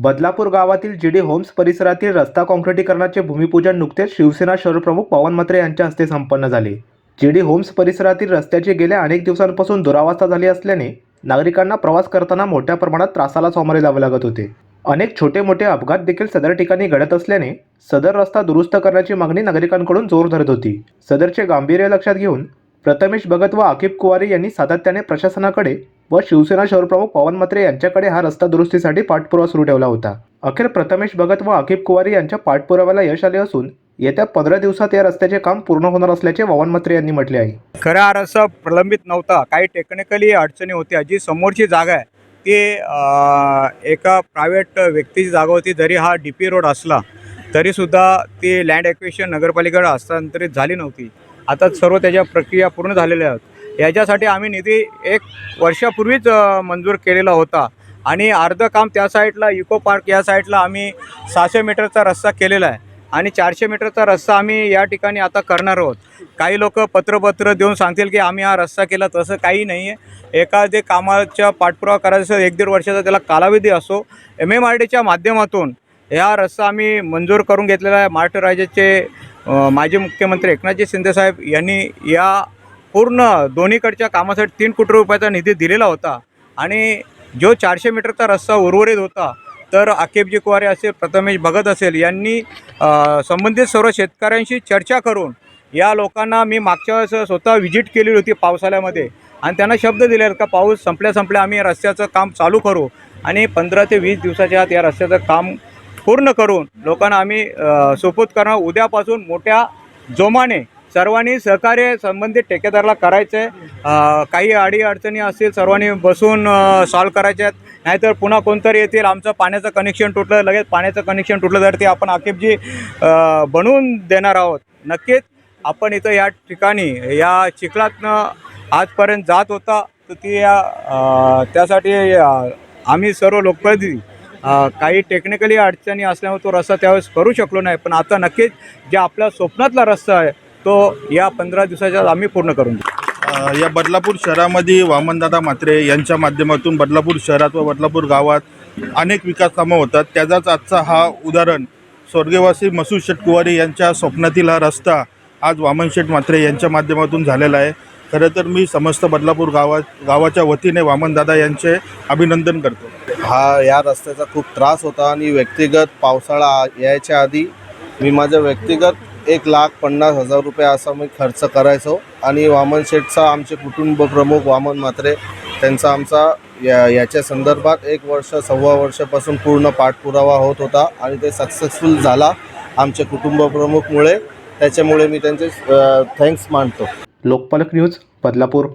बदलापूर गावातील G D homes परिसरातील रस्ता काँक्रिटीकरणाचे भूमिपूजन नुकतेच शिवसेना शहरप्रमुख पवन मत्रे यांच्या हस्ते संपन्न झाले. जी डी होम्स परिसरातील रस्त्याची गेल्या अनेक दिवसांपासून दुरावस्था झाली असल्याने नागरिकांना प्रवास करताना मोठ्या प्रमाणात त्रासाला सामोरे जावे लागत होते. अनेक छोटे मोठे अपघात देखील सदर ठिकाणी घडत असल्याने सदर रस्ता दुरुस्त करण्याची मागणी नागरिकांकडून जोर धरत होती. सदरचे गांभीर्य लक्षात घेऊन प्रथमेश भगत व आकिब कुवारी यांनी सातत्याने प्रशासनाकडे व शिवसेना शहरप्रमुख पवन मत्रे यांच्याकडे हा रस्ता दुरुस्तीसाठी पाठपुरावा सुरू ठेवला होता. अखेर प्रथमेश भगत व आकिब कुवारी यांच्या पाठपुराव्याला यश आले असून येत्या पंधरा दिवसात या रस्त्याचे काम पूर्ण होणार असल्याचे पवन मत्रे यांनी म्हटले आहे. खरा हा रस्ता प्रलंबित नव्हता. काही टेक्निकली अडचणी होत्या. जी समोरची जागा आहे ती एका प्रायव्हेट व्यक्तीची जागा होती. जरी हा डी पी रोड असला तरीसुद्धा ती लँड ॲक्विशन नगरपालिकेकडे हस्तांतरित झाली नव्हती. आता सर्व त्याच्या प्रक्रिया पूर्ण झालेल्या आहेत. याच्यासाठी आम्ही निधी एक वर्षापूर्वीच मंजूर केलेला होता. आणि अर्धं काम त्या साईडला इको पार्क या साईडला आम्ही सहाशे मीटरचा रस्ता केलेला आहे. आणि चारशे मीटरचा रस्ता आम्ही या ठिकाणी आता करणार आहोत. काही लोक पत्रपत्र देऊन सांगतील की आम्ही हा रस्ता केला तसं काही नाही आहे. एखादे कामाच्या पाठपुरावा करायचा एक दीड वर्षाचा त्याला कालावधी असो एम एम आर डीच्या माध्यमातून हा रस्ता आम्ही मंजूर करून घेतलेला आहे. महाराष्ट्र राज्याचे माजी मुख्यमंत्री एकनाथजी शिंदेसाहेब यांनी या पूर्ण दोन्हीकडच्या कामासाठी तीन कोटी रुपयाचा निधी दिलेला होता. आणि जो चारशे मीटरचा रस्ता उर्वरित होता तर आकेबजी कुवारे असेल प्रथमेश भगत असेल यांनी संबंधित सर्व शेतकऱ्यांशी चर्चा करून या लोकांना मी मागच्या वेळेस स्वतः व्हिजिट केलेली होती पावसाळ्यामध्ये. आणि त्यांना शब्द दिले आहेत का पाऊस संपल्या संपल्या आम्ही रस्त्याचं काम चालू करू आणि पंधरा ते वीस दिवसाच्या आत या रस्त्याचं काम पूर्ण करून लोकांना आम्ही सुपूत करणार उद्यापासून मोठ्या जोमाने सर्वांनी सहकार्य संबंधित ठेकेदाराला करायचं आहे काही अडी अडचणी असतील सर्वांनी बसून सॉल्व करायच्या आहेत. नाहीतर पुन्हा कोणतरी येतील आमचं पाण्याचं कनेक्शन तुटलं लगेच पाण्याचं कनेक्शन तुटलं तर ते आपण आकेबजी बनवून देणार आहोत. नक्कीच आपण इथं या ठिकाणी या चिखलातनं आजपर्यंत जात होता तर ती या त्यासाठी आम्ही सर्व लोकप्रतिनिधी काही टेक्निकली अडचणी असल्यामुळे तो रस्ता त्यावेळेस करू शकलो नाही. पण आता नक्कीच जे आपल्या स्वप्नातला रस्ता आहे तो या पंधरा दिवसाच्या आत आम्ही पूर्ण करून देऊ. या बदलापूर शहरामध्ये वामनदादा म्हात्रे यांच्या माध्यमातून बदलापूर शहरात व बदलापूर गावात अनेक विकास कामं होतात. त्याचाच आजचा हा उदाहरण स्वर्गवासी मसूद शेट कुवारी यांच्या स्वप्नातील हा रस्ता आज वामन शेठ म्हात्रे यांच्या माध्यमातून झालेला आहे. खरं तर मी समस्त बदलापूर गावात गावाच्या वतीने वामनदादा यांचे अभिनंदन करतो. हा या रस्त्याचा खूप त्रास होता आणि व्यक्तिगत पावसाळा यायच्या आधी मी माझं व्यक्तिगत एक लाख पन्नास हजार रुपये असा मी खर्च करायचो. आणि वामन शेठचा आमचे कुटुंब प्रमुख वामन म्हात्रे त्यांचा आमचा या याच्या संदर्भात एक वर्ष सव्वा वर्षापासून पूर्ण पाठपुरावा होत होता आणि ते सक्सेसफुल झाला आमचे कुटुंब प्रमुखमुळे. त्याच्यामुळे मी त्यांचे थँक्स मानतो. लोकपालक न्यूज बदलापूर.